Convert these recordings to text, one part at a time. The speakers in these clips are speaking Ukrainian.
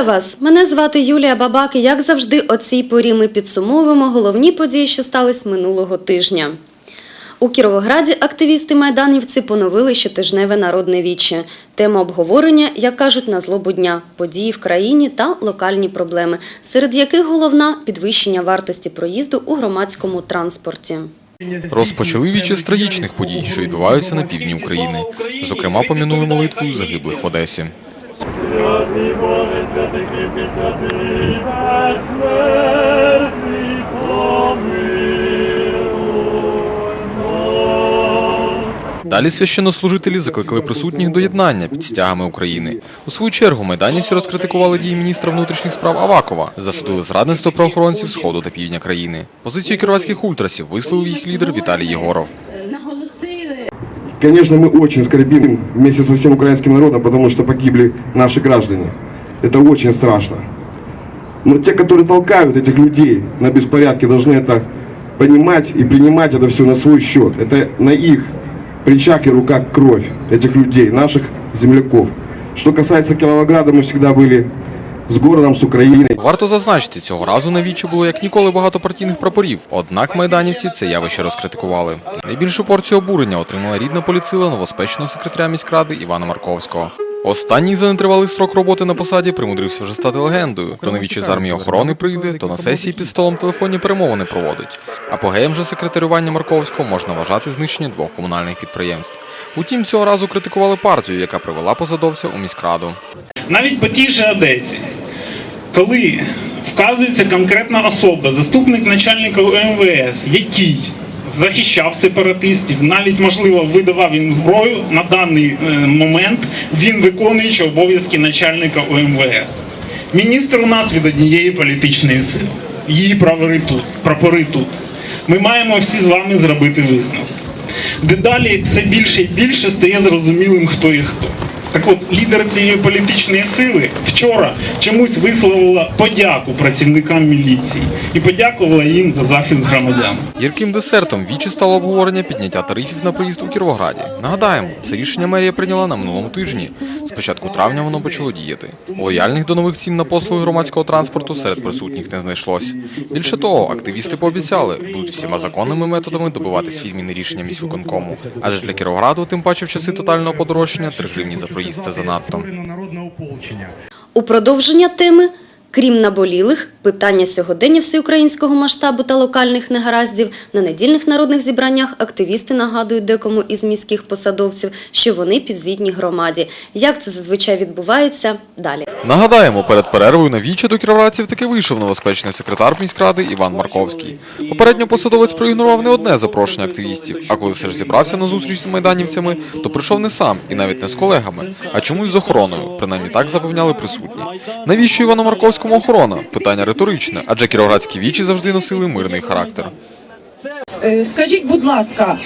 Вітаю вас! Мене звати Юлія Бабак. І як завжди, о цій порі ми підсумовуємо головні події, що стались минулого тижня. У Кіровограді активісти майданівці поновили щотижневе народне віче. Тема обговорення, як кажуть, на злобу дня, події в країні та локальні проблеми, серед яких головна підвищення вартості проїзду у громадському транспорті. Розпочали вічі з трагічних подій, що відбуваються на півдні України. Зокрема, пом'янули молитву загиблих в Одесі. Далі священнослужителі закликали присутніх до єднання під стягами України. У свою чергу майданівці розкритикували дії міністра внутрішніх справ Авакова, засудили зрадництво правоохоронців сходу та півдня країни. Позицію кіровацьких ультрасів висловив їх лідер Віталій Єгоров. Конечно, мы очень скорбим вместе со всем украинским народом, потому что погибли наши граждане. Это очень страшно. Но те, которые толкают этих людей на беспорядки, должны это понимать и принимать это все на свой счет. Это на их плечах и руках кровь этих людей, наших земляков. Что касается Кировограда, мы всегда были с городом, с Украиной. Варто зазначити, цього разу на вічі було як ніколи багато партійних прапорів. Однак майданівці це явище розкритикували. Найбільшу порцію обурення отримала рідна поліцила новоспечного секретаря міськради Івана Марковського. Останній за нетривалий строк роботи на посаді примудрився вже стати легендою. То на вічі з армії охорони прийде, то на сесії під столом телефонні перемовини проводить. Апогеєм же секретарювання Марковського можна вважати знищення двох комунальних підприємств. Утім, цього разу критикували партію, яка привела посадовця у міськраду. навіть по тій же Одесі, коли вказується конкретна особа, заступник начальника МВС, який захищав сепаратистів, навіть можливо видавав їм зброю на даний е, момент, він виконуючи обов'язки начальника ОМВС. Міністр у нас від однієї політичної сили. Її прапори тут. Прапори тут. Ми маємо всі з вами зробити висновки. Дедалі все більше і більше стає зрозумілим, хто є хто. Так от, лідер цієї політичної сили вчора чомусь висловила подяку працівникам міліції і подякувала їм за захист громадян. Гірким десертом вічі стало обговорення підняття тарифів на проїзд у Кіровограді. Нагадаємо, це рішення мерія прийняла на минулому тижні. З початку травня воно почало діяти. Лояльних до нових цін на послуги громадського транспорту серед присутніх не знайшлось. Більше того, активісти пообіцяли, будуть всіма законними методами добиватись відміни рішення міськвиконкому. Адже для Кіровограду, тим паче в часи тотального подорожчання, 3 гривні за проїзд це занадто. У продовження теми, крім наболілих, питання сьогодення всеукраїнського масштабу та локальних негараздів, на недільних народних зібраннях активісти нагадують декому із міських посадовців, що вони підзвітні громаді. Як це зазвичай відбувається далі. Нагадаємо, перед перервою на вічі до кіровоградців таки вийшов новоспечний секретар міськради Іван Марковський. Попередньо посадовець проігнорував не одне запрошення активістів, а коли все ж зібрався на зустріч з майданівцями, то прийшов не сам і навіть не з колегами, а чомусь з охороною. Принаймні так запевняли присутні. Навіщо Івану Марковському охорона? Питання риторичне, адже кіровоградські вічі завжди носили мирний характер. Е, Скажіть, будь ласка,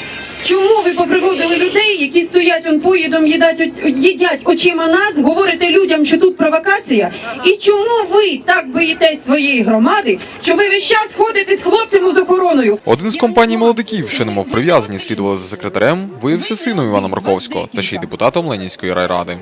чому ви поприводили людей, які стоять он поїдом, їдять, їдять очима нас, говорите людям, що тут провокація? І чому ви так боїтесь своєї громади, що ви весь час ходите з хлопцями з охороною? Один з компаній молодиків, що немов прив'язані слідували за секретарем, виявився сином Івана Марковського та ще й депутатом Ленінської райради.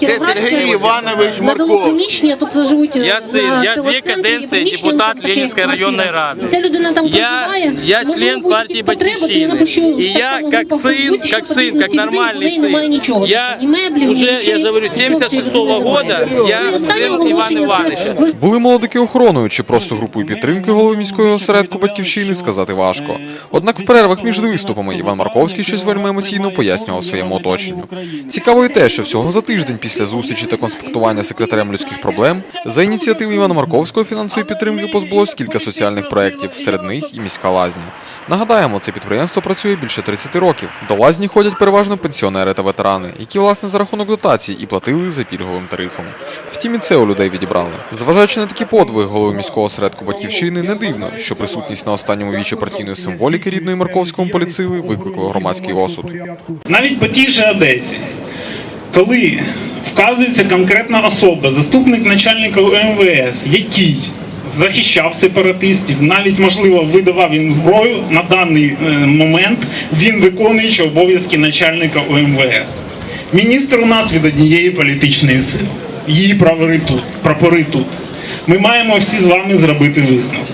Це Сергій Іванович Надало Марковський. приміщення, тобто живуть Я на син, я дві телецентрі, каденції приміщення, депутат тобто таке Ленінської квартира. районної ради. Ця людина там Я, проживає. я можливо, член будуть партії якісь потреби, то я Батьківщини. напишу І так я, само як по сын, Фейсбуці, що как сын, потрібно как цих людей, нормальный в неї немає сын. нічого. Я ні меблів, ні уже, речей, я же говорю, нічого цієї 76-го людини года немає. я Ну, і останнє сын Івана оголошення Івановича. це- Були молодики охороною чи просто групою підтримки голови міського осередку батьківщини, сказати важко. Однак в перервах між виступами Іван Марковський щось вельми емоційно пояснював своєму оточенню. Цікаво і те, що всього за тиждень після зустрічі та конспектування секретарем людських проблем за ініціативи Івана Марковського фінансової підтримки позбулось кілька соціальних проєктів, серед них і міська лазня. Нагадаємо, це підприємство працює більше 30 років. До лазні ходять переважно пенсіонери та ветерани, які власне за рахунок дотацій і платили за пільговим тарифом. Втім, і це у людей відібрали. Зважаючи на такі подвиги голови міського осередку батьківщини, не дивно, що присутність на останньому вічі партійної символіки рідної Марковському поліцили викликала громадський осуд. Навіть по тій же Одесі, коли вказується конкретна особа, заступник начальника МВС, який захищав сепаратистів, навіть можливо видавав їм зброю на даний е, момент, він виконуючи обов'язки начальника ОМВС. Міністр у нас від однієї політичної сили. її прапори тут. Ми маємо всі з вами зробити висновок.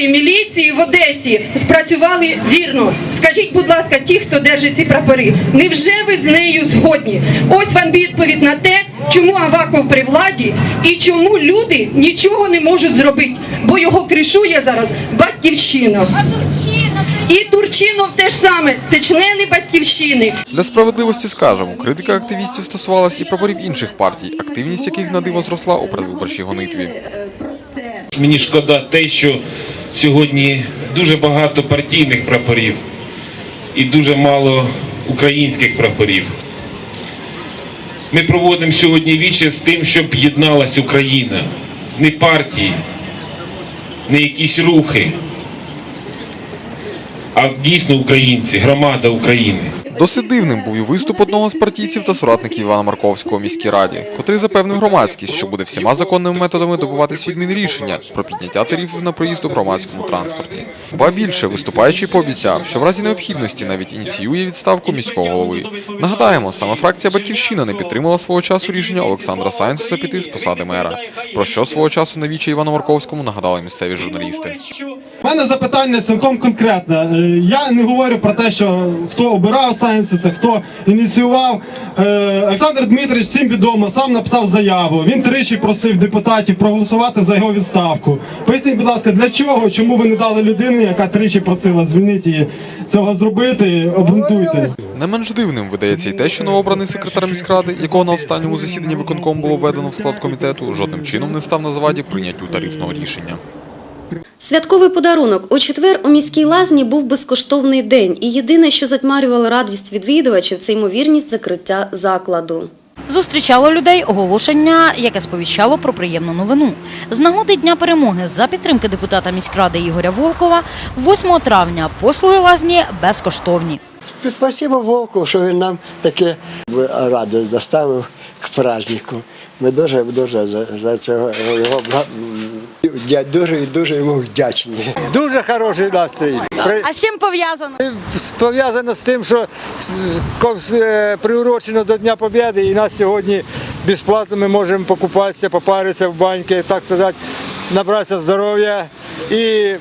Сили міліції в Одесі спрацювали вірно. Скажіть, будь ласка, ті, хто держить ці прапори, невже ви з нею згодні? Ось вам відповідь на те, чому Аваков при владі і чому люди нічого не можуть зробити, бо його кришує зараз батьківщина. І Турчинов теж саме, це члени батьківщини. Для справедливості скажемо, критика активістів стосувалась і прапорів інших партій, активність яких на диво зросла у передвиборчій гонитві. Мені шкода те, що сьогодні дуже багато партійних прапорів і дуже мало українських прапорів. Ми проводимо сьогодні віче з тим, щоб єдналась Україна, не партії, не якісь рухи, а дійсно українці, громада України. Досить дивним був і виступ одного з партійців та соратників Івана Марковського у міській раді, котрий запевнив громадськість, що буде всіма законними методами добиватись відміни рішення про підняття тарифів на проїзд у громадському транспорті. Ба більше виступаючий пообіцяв, що в разі необхідності навіть ініціює відставку міського голови. Нагадаємо, саме фракція Батьківщина не підтримала свого часу рішення Олександра Сайнсуса піти з посади мера. Про що свого часу на вічі Івану Марковському нагадали місцеві журналісти. У мене запитання цілком конкретне. Е, Я не говорю про те, що хто обирав Сайнсиса, хто ініціював. Е, Олександр Дмитрович всім відомо, сам написав заяву. Він тричі просив депутатів проголосувати за його відставку. Поясніть, будь ласка, для чого? Чому ви не дали людині, яка тричі просила звільнити її цього зробити? Обґрунтуйте. Не менш дивним видається й те, що новообраний секретар міськради, якого на останньому засіданні виконком було введено в склад комітету, жодним чином не став на заваді прийняттю тарифного рішення. Святковий подарунок у четвер у міській лазні був безкоштовний день, і єдине, що затьмарювало радість відвідувачів, це ймовірність закриття закладу. Зустрічало людей оголошення, яке сповіщало про приємну новину. З нагоди Дня перемоги за підтримки депутата міськради Ігоря Волкова 8 травня послуги лазні безкоштовні. Спасибо Волку, що він нам таке радість доставив к празднику. Ми дуже дуже за, за цього його дя- дуже і дуже йому вдячні. Дуже хороший настрій. А з чим пов'язано? Пов'язано з тим, що е, приурочено до Дня Побєди, і нас сьогодні безплатно ми можемо покупатися, попаритися в баньки, так сказати, набратися здоров'я і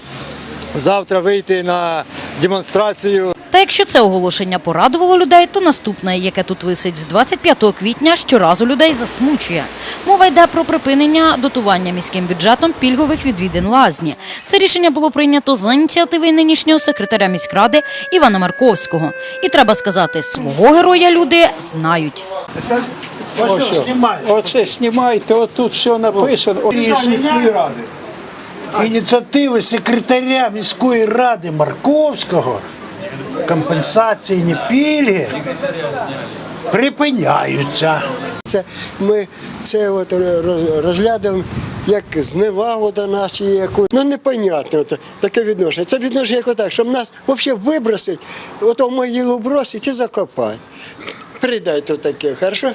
завтра вийти на демонстрацію. Якщо це оголошення порадувало людей, то наступне, яке тут висить з 25 квітня, щоразу людей засмучує. Мова йде про припинення дотування міським бюджетом пільгових відвідин лазні. Це рішення було прийнято за ініціативи нинішнього секретаря міськради Івана Марковського. І треба сказати, свого героя люди знають. Оце знімайте, отут все написано. Рішення ініціативи секретаря міської ради Марковського компенсаційні пільги припиняються. Це ми це от розглядаємо як зневагу до нас і яку. Ну непонятно таке відношення. Це відношення як отак, щоб нас взагалі вибросить, ото в могилу бросить і закопати. Придайте таке, хорошо?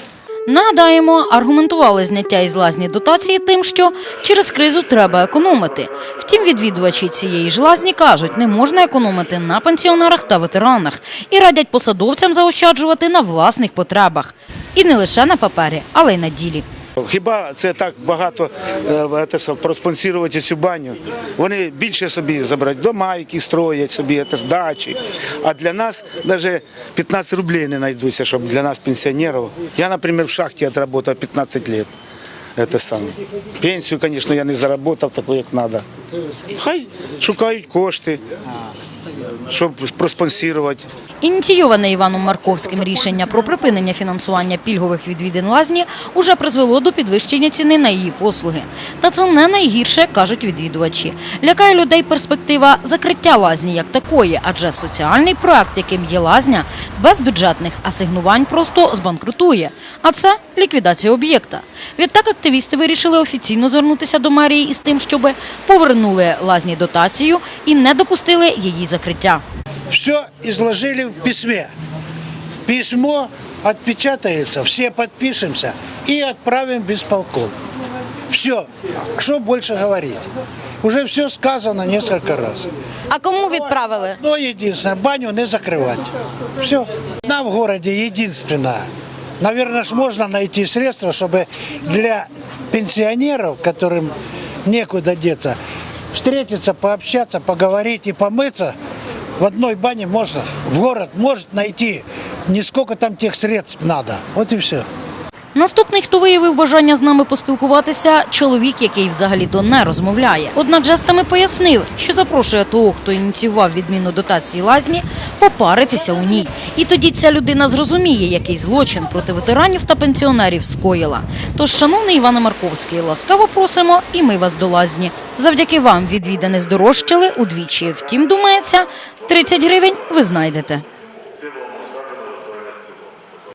Нагадаємо, аргументували зняття із лазні дотації тим, що через кризу треба економити. Втім, відвідувачі цієї ж лазні кажуть, не можна економити на пенсіонерах та ветеранах і радять посадовцям заощаджувати на власних потребах. І не лише на папері, але й на ділі. Хіба це так багато е, проспонсірувати цю баню? Вони більше собі забирають дома, які строять собі, дачі. А для нас навіть 15 рублей не знайдуться, щоб для нас, пенсіонерів. Я, наприклад, в шахті відпрацював 15 років. Это саме. Пенсію, звісно, я не заработав таку, як треба. Хай шукають кошти, щоб проспонсірувати. Ініційоване Іваном Марковським рішення про припинення фінансування пільгових відвідин лазні уже призвело до підвищення ціни на її послуги. Та це не найгірше, кажуть відвідувачі. Лякає людей перспектива закриття лазні як такої, адже соціальний проект, яким є лазня, без бюджетних асигнувань просто збанкрутує. А це ліквідація об'єкта. Відтак активісти вирішили офіційно звернутися до мерії із тим, щоб повернули лазні дотацію і не допустили її закриття все изложили в письме. Письмо отпечатается, все подпишемся и отправим в исполком. Все. Что больше говорить? Уже все сказано несколько раз. А кому відправили? Но единственное, баню не закрывать. Все. Одна в городе единственная Наверное, ж можно найти средства, чтобы для пенсионеров, которым некуда деться, встретиться, пообщаться, поговорить и помыться в одной бане можно. В город может найти. Не сколько там тех средств надо. Вот и все. Наступний, хто виявив бажання з нами поспілкуватися, чоловік, який взагалі-то не розмовляє. Однак жестами пояснив, що запрошує того, хто ініціював відміну дотації лазні, попаритися у ній. І тоді ця людина зрозуміє, який злочин проти ветеранів та пенсіонерів скоїла. Тож, шановний Іване Марковський, ласкаво просимо, і ми вас до лазні. Завдяки вам відвідини здорожчали удвічі. Втім, думається, 30 гривень ви знайдете.